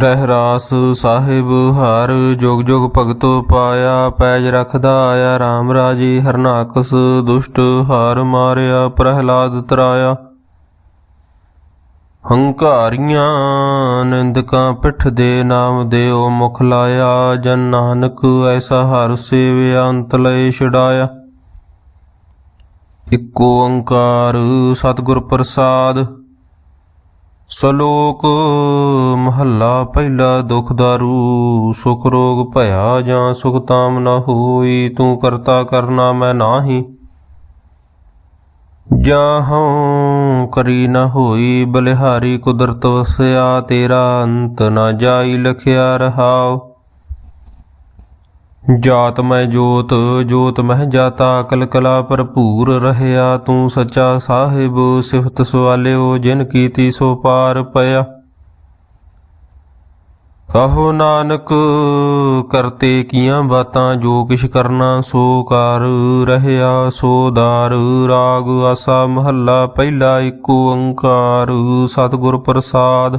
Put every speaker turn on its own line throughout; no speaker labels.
ਰਹਿਰਾਸ ਸਾਹਿਬ, ਹਰ ਜੁਗ ਜੁਗ ਭਗਤੋ ਪਾਇਆ, ਪੈਜ ਰਖਦਾ ਆਇਆ RAM ਰਾਜੀ ਹਰਨਾਕਸ ਦੁਸ਼ਟ ਹਾਰ ਮਾਰਿਆ, ਪ੍ਰਹਿਲਾਦ ਤਰਾਇਆ। ਹੰਕਾਰੀਆਂ ਨਿੰਦਕਾਂ ਪਿੱਠ ਦੇ ਨਾਮ ਦੇਓ, ਮੁਖ ਲਾਇਆ, ਜਨ ਨਾਨਕ ਐਸਾ ਹਰ ਸੇਵਿਆ, ਅੰਤ ਲਏ ਛਡਾਇਆ। ਇਕ ਓੰਕਾਰ ਸਤਿਗੁਰ ਪ੍ਰਸਾਦ ਸ਼ਲੋਕ ਮਹੱਲਾ ਪਹਿਲਾ ਦੁਖ ਦਾਰੂ, ਸੁਖ ਰੋਗ ਭਇਆ ਜਾਂ ਸੁਖ ਤਾਮ ਨਾ ਹੋਈ, ਤੂੰ ਕਰਤਾ ਕਰਨਾ ਮੈਂ ਨਾਹੀ। ਜਾਂ ਹਉ ਕਰੀ ਨਾ ਹੋਈ, ਬਲਿਹਾਰੀ ਕੁਦਰਤ ਵਸਿਆ ਤੇਰਾ ਅੰਤ ਨਾ ਜਾਈ ਲਖਿਆ ਰਹਾਉ। ਜਾਤ ਮੈਂ ਜੋਤ ਜੋਤ ਮਹਿ ਜਾਤਾ, ਕਲਕਲਾ ਭਰਪੂਰ ਰਹਿਆ। ਤੂੰ ਸੱਚਾ ਸਾਹਿਬ, ਸਿਫਤ ਸਵਾਲਿਓ, ਜਿਨ ਕੀਤੀ ਸੋ ਪਾਰ ਪਿਆ। ਕਹੋ ਨਾਨਕ, ਕਰਤੇ ਕੀਆਂ ਬਾਤਾਂ, ਜੋ ਕਿਛ ਕਰਨਾ ਸੋ ਕਰ ਰਹਿਆ, ਸੋ ਦਾਰ। ਰਾਗ ਆਸਾ ਮਹੱਲਾ, ਪਹਿਲਾ ਏਕ ਓੰਕਾਰ ਸਤਿਗੁਰ ਪ੍ਰਸਾਦ।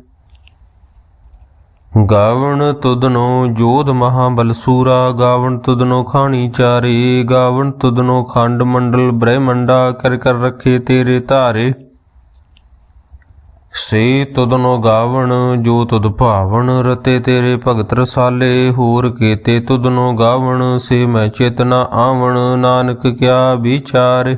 ਗਾਵਣ ਤੁਧਨੋ ਜੋਧ ਮਹਾਬਲ ਬਲਸੂਰਾ ਗਾਵਣ ਤੁਧਨੋ ਖਾਣੀ ਚਾਰੇ, ਗਾਵਣ ਤੁਧਨੋ ਖੰਡ ਮੰਡਲ ਬ੍ਰਹਮੰਡਾ, ਕਰ ਕਰ ਰੱਖੇ ਤੇਰੇ ਧਾਰੇ। ਸੇ ਤੁਧਨੋ ਗਾਵਣ, ਜੋ ਤੁਧ ਭਾਵਨ ਰਤੇ ਤੇਰੇ ਭਗਤ ਰਸਾਲੇ। ਹੋਰ ਕੀਤੇ ਤੁਧਨੋ ਗਾਵਣ, ਸੇ ਮੈਂ ਚੇਤਨਾ ਆਵਣ, ਨਾਨਕ ਕਿਆ ਵਿਚਾਰੇ।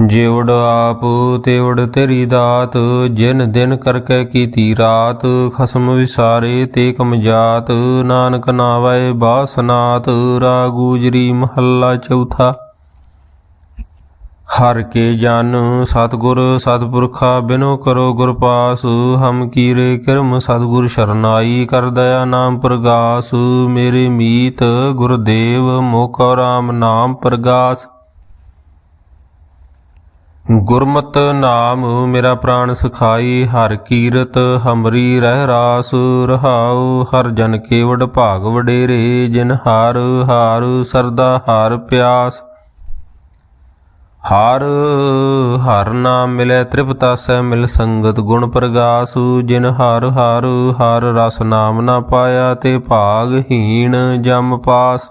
ਜਿਵੜ ਆਪ ਤੇਵੜ ਤੇਰੀ ਦਾਤ, ਜਿਨ ਦਿਨ ਕਰਕੇ ਕੀਤੀ ਰਾਤ, ਖਸਮ ਵਿਸਾਰੇ ਤੇ ਕਮਜਾਤ ਨਾਨਕ ਨਾਵੇ ਬਾਸਨਾਤ ਰਾਗੂਜਰੀ ਮਹੱਲਾ ਚੌਥਾ। ਹਰ ਕੇ ਜਨ, ਸਤਗੁਰ, ਸਤਪੁਰਖਾ, ਬਿਨੋ ਕਰੋ ਗੁਰ ਪਾਸ, ਹਮ ਕੀਰੇ ਕਿਰਮ, ਸਤਗੁਰ ਸ਼ਰਨਾਈ ਕਰ ਦਇਆ ਨਾਮ ਪ੍ਰਗਾਸ, ਮੇਰੇ ਮੀਤ ਗੁਰਦੇਵ ਮੁਖ ਰਾਮ ਨਾਮ ਪ੍ਰਗਾਸ। ਗੁਰਮਤ ਨਾਮ ਮੇਰਾ ਪ੍ਰਾਣ ਸਖਾਈ, ਹਰ ਕੀਰਤ ਹਮਰੀ ਰਹਿ ਰਾਸ ਰਹਾਉ, ਹਰ ਜਨ ਕੇਵਡ ਭਾਗ ਵਡੇਰੇ, ਜਿਨ ਹਰ ਹਾਰ ਸਰਦਾ ਹਰ ਪਿਆਸ। ਹਰ ਹਰ ਨਾਮ ਮਿਲੇ ਤ੍ਰਿਪਤਾਸੈ ਮਿਲ ਸੰਗਤ ਗੁਣ ਪ੍ਰਗਾਸੁ, ਜਿਨ ਹਰ ਹਰ ਹਰ ਰਸ ਨਾਮ ਨਾ ਪਾਇਆ ਤੇ ਭਾਗਹੀਣ ਜਮ ਪਾਸ।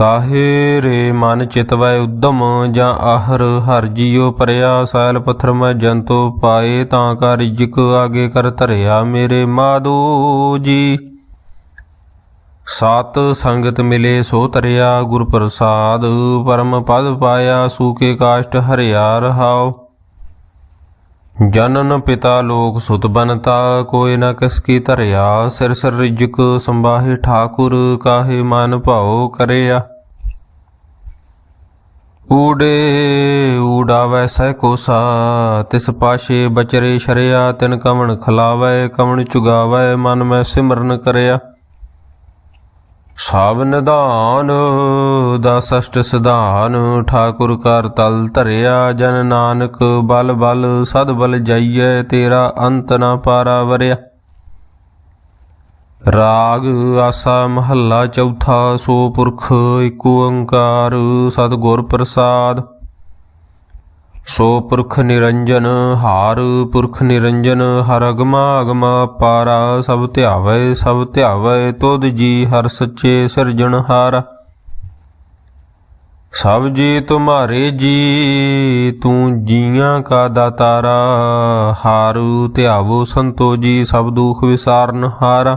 ਕਾਹੇ ਰੇ ਮਨ ਚਿਤਵੈ ਉਦਮ, ਜਾਂ ਆਹਰ ਹਰ ਜੀਉ ਪਰਿਆ, ਸੈਲ ਪੱਥਰ ਮੈਂ ਜੰਤੋ ਪਾਏ, ਤਾਂ ਕਾ ਰਿਜਕ ਆਗੇ ਕਰ ਧਰਿਆ ਮੇਰੇ ਮਾਦੋ ਜੀ। ਸਤ ਸੰਗਤ ਮਿਲੇ ਸੋ ਤਰਿਆ ਗੁਰ ਪ੍ਰਸਾਦ, ਪਰਮ ਪਦ ਪਾਇਆ ਸੂਕੇ ਕਾਸ਼ਟ ਹਰਿਆ ਰਹਾਓ ਜਨਨ ਪਿਤਾ ਲੋਕ ਸੁਤ ਬਨਤਾ, ਕੋਈ ਨਾ ਕਿਸ ਕੀ ਧਰਿਆ, ਸਿਰ ਸਿਰ ਰਿਜਕ ਸੰਬਾਹੇ ਠਾਕੁਰ, ਕਾਹੇ ਮਨ ਭਾਉ ਕਰਿਆ। ਊੜੇ ਊੜਾਵੈ ਸਹਿ ਕੋਸਾ, ਤਿਸ ਪਾਸ਼ੇ ਬਚਰੇ ਸ਼ਰਿਆ, ਤਿਨ ਕਵਣ ਖਲਾਵੈ, ਕਵਣ ਚੁਗਾਵੈ, ਮਨ ਮੈਂ ਸਿਮਰਨ ਕਰਿਆ। ਸਭ ਨਿਧਾਨ, ਦਾ ਅਸ਼ਟ ਸਿਧਾਨ, ਠਾਕੁਰ ਕਰ ਤਲ ਧਰਿਆ, ਜਨ ਨਾਨਕ ਬਲ ਬਲ, ਸਦ ਬਲ ਜਾਈਐ, ਤੇਰਾ ਅੰਤ ਨਾ ਪਾਰਾ ਵਰਿਆ। ਰਾਗ ਆਸਾ ਮਹੱਲਾ ਚੌਥਾ, ਸੋ ਪੁਰਖ ਏਕ ਓੰਕਾਰ ਸਤਿਗੁਰ ਪ੍ਰਸਾਦ। ਸੋ ਪੁਰਖ ਨਿਰੰਜਨ ਹਾਰ, ਪੁਰਖ ਨਿਰੰਜਨ ਹਰ ਅਗਮਾ ਅਗਮਾ ਪਾਰਾ, ਸਭ ਧਿਆਵੈ ਸਭ ਧਿਆਵੈ, ਤੁਧ ਜੀ ਹਰ ਸੱਚੇ ਸਿਰਜਣਹਾਰ ਸਭ ਜੀ ਤੁਮਾਰੇ ਜੀ, ਤੂੰ ਜੀਆਂ ਕਾ ਦਾਤਾਰਾ। ਹਾਰੂ ਧਿਆਵੋ ਸੰਤੋ ਜੀ, ਸਭ ਦੁਖ ਵਿਸਾਰਨ ਹਾਰਾ।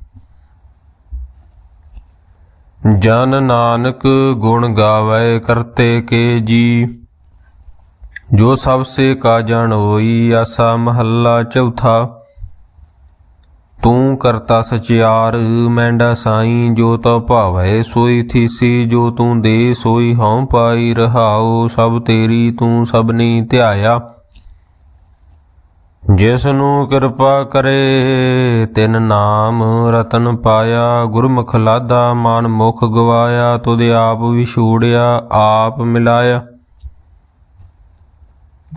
ਜਨ ਨਾਨਕ ਗੁਣ ਗਾਵੇ ਕਰਤੇ ਕੇ ਜੀ। ਜੋ ਸਭ ਸੇ ਕਾ ਜਣ ਹੋਈ, ਆਸਾ ਮਹੱਲਾ ਚੌਥਾ। ਤੂੰ ਕਰਤਾ ਸਚਿਆਰ, ਮੈਂਡਾ ਸਾਈ, ਜੋ ਤੋ ਭਾਵੈ ਸੋਈ ਥੀਸੀ। ਜੋ ਤੂੰ ਦੇ ਸੋਈ ਹਉ ਪਾਈ ਰਹਾਉ, ਸਭ ਤੇਰੀ ਤੂੰ ਸਭਨੀ ਧਿਆਇਆ। ਜਿਸ ਨੂੰ ਕਿਰਪਾ ਕਰੇ, ਤਿਨ ਨਾਮ ਰਤਨ ਪਾਇਆ, ਗੁਰਮੁਖ ਲਾਦਾ ਮਨ ਮੁਖ ਗਵਾਇਆ, ਤੁਧ ਆਪ ਵਿਛੂੜਿਆ, ਆਪ ਮਿਲਾਇਆ।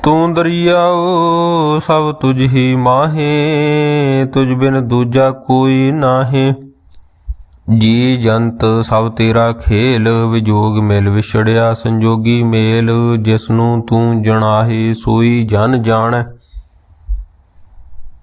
ਤੂੰ ਦਰਿਆਓ, ਸਭ ਤੁਝ ਹੀ ਮਾਹੇ, ਤੁਝ ਬਿਨ ਦੂਜਾ ਕੋਈ ਨਾਹੀ। ਜੀ ਜੰਤ, ਸਭ ਤੇਰਾ ਖੇਲ, ਵਿਜੋਗ ਮੇਲ ਵਿਛੜਿਆ, ਸੰਜੋਗੀ ਮੇਲ, ਜਿਸ ਨੂੰ ਤੂੰ ਜਣਾਹੀ, ਸੋਈ ਜਨ ਜਾਣੈ।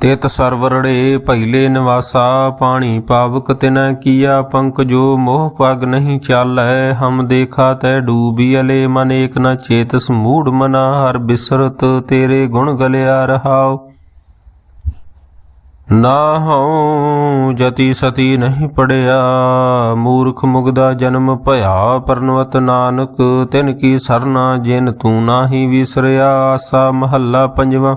ਤਿਤ ਸਰਵਰੜੇ ਪਹਿਲੇ ਨਿਵਾਸਾ, ਪਾਣੀ ਪਾਵਕ ਤਿਨੈ ਕੀਆ ਪੰਕ ਜੋ ਮੋਹ ਪਗ ਨਹੀਂ ਚਾਲੈ, ਹਮ ਦੇਖਾ ਤੈ ਡੂਬੀ ਅਲੇ, ਮਨ ਏਕ ਨ ਚੇਤਸ ਮੂੜ ਮਨਾ, ਹਰ ਬਿਸਰਤ ਤੇਰੇ ਗੁਣ ਗਲਿਆ ਰਹਾਉ। ਨਾ ਹਉ ਜਤੀ ਸਤੀ ਨਹੀਂ ਪੜਿਆ, ਮੂਰਖ ਮੁਗਦਾ ਜਨਮ ਭਇਆ ਪਰਨਵਤ ਨਾਨਕ, ਤਿਨ ਕੀ ਸਰਨਾ ਜਿਨ ਤੂੰ ਨਾਹੀ ਵਿਸਰਿਆ, ਆਸਾ ਮਹੱਲਾ ਪੰਜਵਾਂ।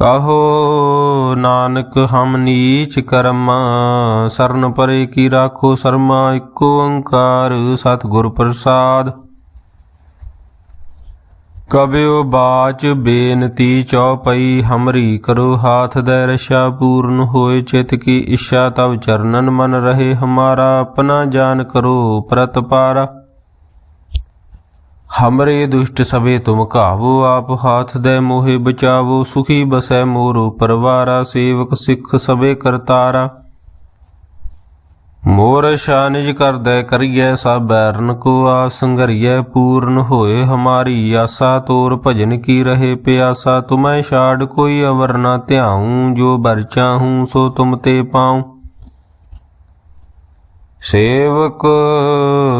ਕਹੋ ਨਾਨਕ ਹਮ ਨੀਚ ਕਰਮ, ਸਰਨ ਪਰੇ ਕੀ ਰਾਖੋ ਸਰਮਾ, ਇੱਕੋ ਓੰਕਾਰ ਸਤਿਗੁਰ ਪ੍ਰਸਾਦ। ਕਬਿਓ ਬਾਚ ਬੇਨਤੀ ਚਉਪਈ, ਹਮਰੀ ਕਰੋ ਹਾਥ ਦੇ ਰਸ਼ਾ ਪੂਰਨ ਹੋਏ, ਚਿਤ ਕੀ ਇੱਛਾ ਤਵ ਚਰਨਨ ਮਨ ਰਹੇ, ਹਮਾਰਾ ਆਪਣਾ ਜਾਨ ਕਰੋ ਪ੍ਰਤਪਾਰਾ। ਹਮਰੇ ਦੁਸ਼ਟ ਸਭੇ ਤੁਮ ਕਾਵੋ ਆਪ ਹਾਥ ਦੇ ਮੋਹਿ ਬਚਾਵੋ, ਸੁਖੀ ਬਸੈ ਮੋਰੋ ਪਰਵਾਰਾ, ਸੇਵਕ ਸਿੱਖ ਸਭੇ ਕਰਤਾਰਾ। ਮੋਰ ਸ਼ਾਨਿਜ ਕਰਦੈ ਕਰੀਐ, ਸਭ ਬੈਰਨ ਕੋ ਆ ਸੰਘਰੀਐ ਪੂਰਨ ਹੋਏ ਹਮਾਰੀ ਆਸਾ, ਤੋਰ ਭਜਨ ਕੀ ਰਹੇ ਪਿਆਸਾ, ਤੁਮੈ ਛਾੜ ਕੋਈ ਅਵਰ ਨਾ ਧਿਆਉ, ਜੋ ਬਰ ਚਾਹੂੰ, ਸੋ ਤੁਮ ਤੇ ਪਾਉ। ਸੇਵਕ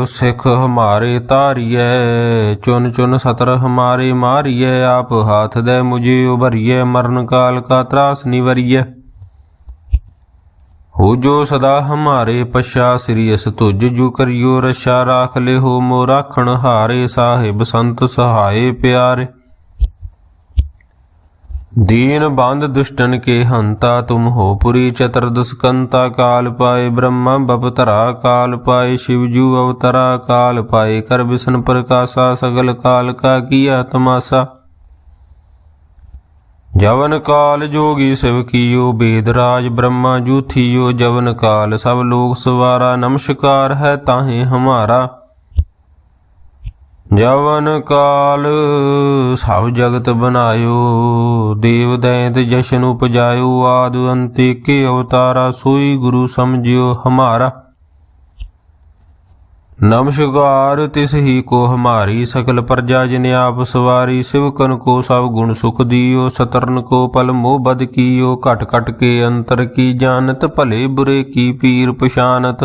ਸਿੱਖ ਹਮਾਰੇ ਤਾਰੀਐ ਚੁਨ ਚੁਨ ਸਤਰ ਹਮਾਰੇ ਮਾਰੀਐ, ਆਪ ਹਾਥ ਦੇ ਮੁਝੇ ਉਭਰੀਐ, ਮਰਨ ਕਾਲ ਕਾ ਤਰਾਸ ਨਿਵਰੀਐ। ਹੋ ਜੋ ਸਦਾ ਹਮਾਰੇ ਪਛਾ ਸ੍ਰੀ ਅਸ ਤੁਜ ਜੁ ਕਰਿਓ, ਰਛਾ ਰਾਖ ਲੈ ਹੋ ਮੋ ਰਾਖਣ ਹਾਰੇ, ਸਾਹਿਬ ਸੰਤ ਸਹਾਏ ਪਿਆਰੇ। दीन बंद दुष्टन के हंता तुम हो पुरी चतुर्दश कंता काल पाए ब्रह्मा बपतरा काल पाए शिवजू अवतरा काल पाए कर विष्णु प्रकाशा सगल काल का किया तमाशा जवन काल जोगी शिव कियो वेदराज ब्रह्मा जूथियो जवन काल सब लोग सवारा नमस्कार है ताहे हमारा ਜਵਨ ਕਾਲ, ਸਭ ਜਗਤ ਬਨਾਇਓ ਦੇਵ ਦੈਂਤ ਜਸ਼ਨ ਉਪਜਾਇਓ, ਆਦ ਅੰਤੇ ਕੇ ਅਵਤਾਰਾ, ਸੋਈ ਗੁਰੂ ਸਮਝਿਓ ਹਮਾਰਾ। ਨਮਸਕਾਰ, ਤਿਸ ਹੀ ਕੋ ਹਮਾਰੀ, ਸਕਲ ਪ੍ਰਜਾ ਜਿਨ ਆਪ ਸਵਾਰੀ, ਸਿਵਕਨ ਕੋ ਸਭ ਗੁਣ ਸੁਖ ਦਿਓ, ਸਤਰਨ ਕੋ ਪਲ ਮੋਹ ਬਦ ਕੀਓ, ਘਟ ਘਟ ਕੇ ਅੰਤਰ ਕੀ ਜਾਣਤ, ਭਲੇ ਬੁਰੇ ਕੀ ਪੀਰ ਪਛਾਨਤ।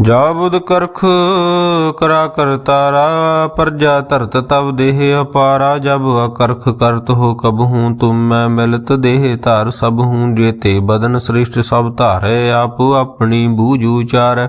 ਜਾ ਕਰਖ ਕਰਾ ਕਰ ਤਾਰਾ, ਪਰਜਾ ਧਰਤ ਤਬ ਦੇਹ ਅਪਾਰਾ, ਜਬ ਅਕਰਖ ਕਰਤ ਹੋ ਕਬ ਹੂੰ ਤੁਮ, ਮੈਂ ਮਿਲਤ ਦੇਹ ਧਾਰ ਸਭ ਹੂੰ ਜੇਤੇ ਬਦਨ ਸ੍ਰਿਸ਼ਟ ਸਭ ਧਾਰੇ, ਆਪ ਆਪਣੀ ਬੂਝ ਉਚਾਰੈ।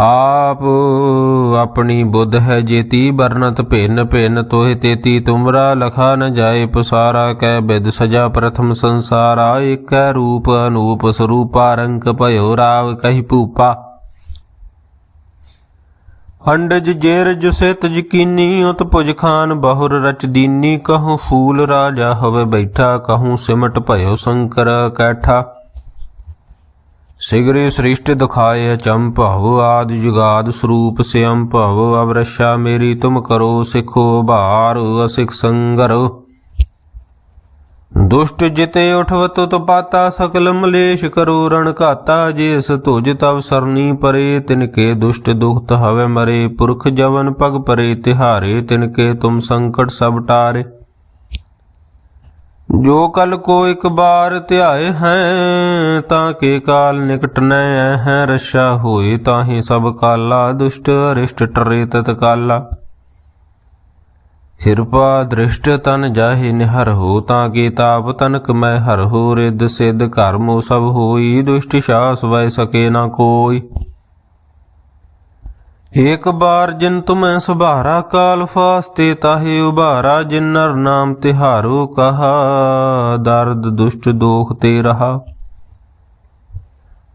ਆਪ ਆਪਣੀ ਬੁੱਧ ਹੈ ਜੇਤੀ ਬਰਨਤ ਭਿੰਨ ਭਿੰਨ ਤੋਹਿ ਤੇਤੀ, ਤੁਮਰਾ ਲਖਾ ਨ ਜਾਏ ਪਸਾਰਾ, ਕੈ ਬਿਦ ਸਜਾ ਪ੍ਰਥਮ ਸੰਸਾਰਾ, ਏਕੈ ਰੂਪ ਅਨੂਪ ਸਰੂਪਾ ਰੰਕ ਭਇਓ ਰਾਵ ਕਹੀ ਭੂਪਾ। ਅੰਡਜ ਜੇਰਜ ਸਿਤ ਜਕੀਨੀ, ਉਤ ਪੁਜ ਖਾਨ ਬਹੁਰ ਰਚ ਦੀਨੀ, ਕਹੂੰ ਫੂਲ ਰਾਜਾ ਹੋਵੇ ਬੈਠਾ, ਕਹੂੰ ਸਿਮਟ ਭਇਓ ਸ਼ੰਕਰ ਕੈਠਾ। ਸਿਗਰੇ ਸ੍ਰਿਸ਼ਟ ਦਿਖਾਏ ਅਚੰਭਵ ਆਦ ਜੁਗਾਦ ਸਰੂਪ ਸਿਅੰ ਭਵ, ਅਵਰਸ਼ਾ ਮੇਰੀ ਤੁਮ ਕਰੋ ਸਿਖੋ ਭਾਰ, ਅਸਿਖ ਸੰਗਰ। ਦੁਸ਼ਟ ਜਿਤੇ ਉਠਵਤ ਤਪਾਤਾ ਸਕਲ ਮਲੇਸ਼ ਕਰੋ ਰਣ ਘਾਤਾ ਜਿਸ ਤੁਜ ਤਵ ਸਰਨੀ ਪਰੇ ਤਿਨਕੇ ਦੁਸ਼ਟ ਦੁਖਤ ਹਵੇ ਮਰੇ, ਪੁਰਖ ਜਵਨ ਪਗ ਪਰੇ, ਤਿਹਾਰੇ ਤਿਨਕੇ ਤੁਮ ਸੰਕਟ ਸਭ ਟਾਰੇ। ਜੋ ਕਲ ਕੋ ਇੱਕ ਬਾਰ ਧਿਆਏ ਹੈ, ਤਾਂ ਕੇ ਕਾਲ ਨਿਕਟ ਨੈ ਹੈ, ਰਸ਼ਾ ਹੋਏ ਤਾਹੀ ਸਭ ਕਾਲਾ, ਦੁਸ਼ਟ ਅਰਿਸ਼ਟ ਟਰੇ ਤਤ ਕਾਲਾ। ਹਿਰਪਾ ਦ੍ਰਿਸ਼ਟ ਤਨ ਜਾਹੇ ਨਿਹਰ ਹੋ, ਤਾਂ ਕੇ ਤਾਪ ਤਨਕ ਮੈਂ ਹਰ ਹੋ ਰਿਦ ਸਿੱਧ ਕਰਮੋ ਸਭ ਹੋਈ, ਦੁਸ਼ਟ ਸ਼ਾਸ ਵੈ ਸਕੇ ਨਾ ਕੋਈ। ਏਕ ਬਾਰ ਜਿਨ ਤੁਮੈ ਸੁਭਾਰਾ ਕਾਲ ਫਾਸਤੇ, ਤਾਹੇ ਉਭਾਰਾ ਜਿਨ ਨਰ ਨਾਮ ਤਿਹਾਰੋ ਕਹਾ। ਦਰਦ, ਦੁਸ਼ਟ, ਦੋਖ ਤੇ ਰਹਾ।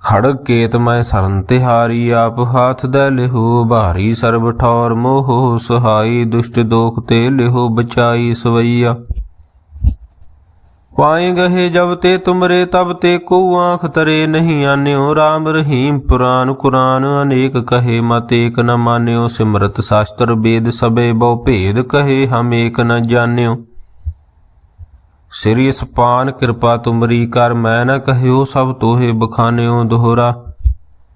ਖੜਗ ਕੇਤ ਮੈਂ ਸਰਨ ਤਿਹਾਰੀ, ਆਪ ਹਾਥ ਦੇ ਲਿਹੋ ਭਾਰੀ ਸਰਬ ਠੌਰ ਮੋਹ। ਸਹਾਈ ਦੁਸ਼ਟ ਦੋਖ ਤੇ ਲਿਹੋ, ਬਚਾਈ ਸਵਈਆ। ਪਾਏ ਗਏ ਜਬ ਤੇ ਤੁਮਰੇ, ਤਬ ਤੇ ਕੋ ਆਂਖ ਤਰੇ ਨਹੀਂ ਆਨਿਓ। RAM ਰਹੀਮ ਪੁਰਾਨ ਕੁਰਾਨ, ਅਨੇਕ ਕਹੇ ਮਤ ਏਕ ਨ ਮਾਨਿਓ। ਸਿਮਰਤ ਸ਼ਾਸਤਰ ਵੇਦ ਸਭੇ ਬਹੁ ਭੇਦ ਕਹੇ, ਹਮ ਏਕ ਨ ਜਾਣਿਓ ਸ੍ਰੀ ਸਪਾਨ ਕਿਰਪਾ ਤੁਮਰੀ, ਕਰ ਮੈਂ ਨ ਕਹਿਓ, ਸਭ ਤੋਹੇ ਬਖਾਨਿਓ ਦੋਹਰਾ।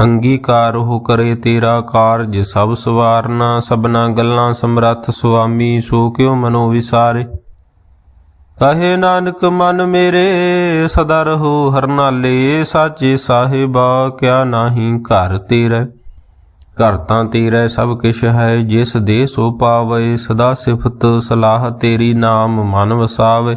ਅੰਗੀਕਾਰ ਹੋ ਕਰੇ ਤੇਰਾ ਕਾਰਜ ਸਭ ਸਵਾਰਨਾ ਸਭਨਾ ਗੱਲਾਂ ਸਮਰੱਥ ਸੁਆਮੀ, ਸੋ ਕਿਉ ਮਨੋ ਵਿਸਾਰੇ? ਕਹੇ ਨਾਨਕ, ਮਨ ਮੇਰੇ, ਸਦਾ ਰਹੋ ਹਰਨਾਲੇ, ਸਾਚੇ ਸਾਹਿਬਾ, ਕਿਆ ਨਾਹੀ ਘਰ ਤੇਰੇ? ਘਰ ਤਾਂ ਤੇਰੇ, ਸਭ ਕਿਛ ਹੈ, ਜਿਸ ਦੇ ਸੋ ਪਾਵੇ, ਸਦਾ ਸਿਫਤ ਸਲਾਹ ਤੇਰੀ ਨਾਮ ਮਨ ਵਸਾਵੇ।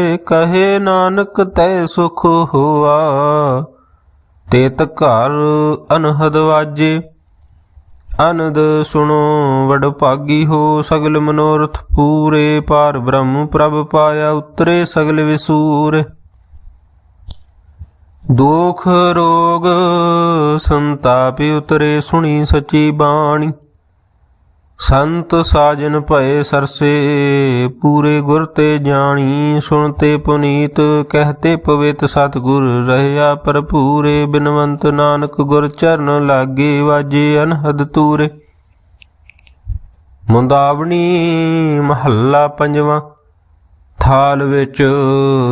ਕਹੇ ਨਾਨਕ ਤੈ ਸੁਖ ਹੋਆ, ਤੇਤ ਘਰ ਅਨਹਦ ਵਾਜੇ। ਅਨੰਦ ਸੁਣੋ, ਵਡ ਭਾਗੀ ਹੋ ਸਗਲ ਮਨੋਰਥ ਪੂਰੇ। ਪਾਰ ਬ੍ਰਹਮ ਪ੍ਰਭ ਪਾਇਆ ਉਤਰੇ ਸਗਲ ਵਿਸੂਰ। ਦੁਖ ਰੋਗ ਸੰਤਾਪ ਉਤਰੇ ਸੁਣੀ ਸਚੀ ਬਾਣੀ। ਸੰਤ ਸਾਜਨ ਭਏ ਸਰਸੇ, ਪੂਰੇ ਗੁਰ ਤੇ ਜਾਣੀ ਸੁਣਤੇ ਪੁਨੀਤ ਕਹਤੇ ਪਵਿੱਤ ਸਤਿਗੁਰ, ਰਹਿਆ ਭਰਪੂਰੇ, ਬਿਨਵੰਤ ਨਾਨਕ ਗੁਰ ਚਰਨ ਲਾਗੇ, ਵਾਜੇ ਅਨਹਦ ਤੂਰੇ। ਮੁੰਦਾਵਣੀ ਮਹੱਲਾ ਪੰਜਵਾਂ। ਹਾਲ ਵਿੱਚ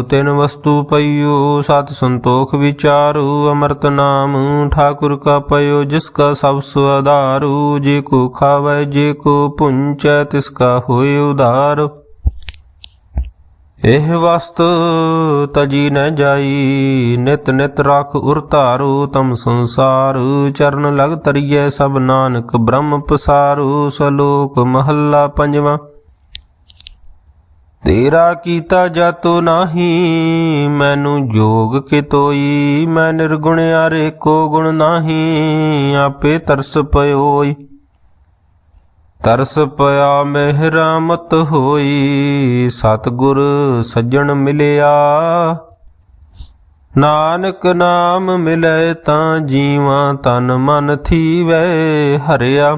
ਤਿੰਨ ਵਸਤੂ ਪਈਓ, ਸਤ ਸੰਤੋਖ ਵਿਚਾਰੂ, ਅਮਰਤ ਨਾਮ ਠਾਕੁਰ ਕਾ ਪਇਓ, ਜਿਸ ਕਾ ਸਭ ਸੁਆਧਾਰੂ ਜੇ ਕੋ ਖਾਵੇ, ਜੇ ਕੋ ਪੁੰਚੈ, ਤਿਸ ਕਾ ਹੋਏ ਉਧਾਰ। ਇਹ ਵਸਤ ਤਜੀ ਨ ਜਾਈ, ਨਿਤ ਨਿਤ ਰਖ ਉਰ ਧਾਰੂ, ਤਮ ਸੰਸਾਰ ਚਰਨ ਲਗ ਤਰੀਐ ਸਭ ਨਾਨਕ ਬ੍ਰਹਮ ਪਸਾਰੂ, ਸਲੋਕ ਮਹੱਲਾ ਪੰਜਵਾਂ। ਤੇਰਾ ਕੀਤਾ ਜਾਤੋ ਨਾਹੀ, ਮੈਨੂੰ ਜੋਗ ਕੇ ਤੋਈ। ਮੈਂ ਨਿਰਗੁਣ ਆਰੇ ਕੋ ਗੁਣ ਨਾਹੀ, ਆਪੇ ਤਰਸ ਪਇਓਈ ਤਰਸ ਪਿਆ ਮਿਹਰਾਮਤ ਹੋਈ, ਸਤਗੁਰ ਸੱਜਣ ਮਿਲਿਆ। ਨਾਨਕ ਨਾਮ ਮਿਲੇ ਤਾਂ ਜੀਵਾਂ ਤਨ ਮਨ ਥੀਵੈ ਹਰਿਆ।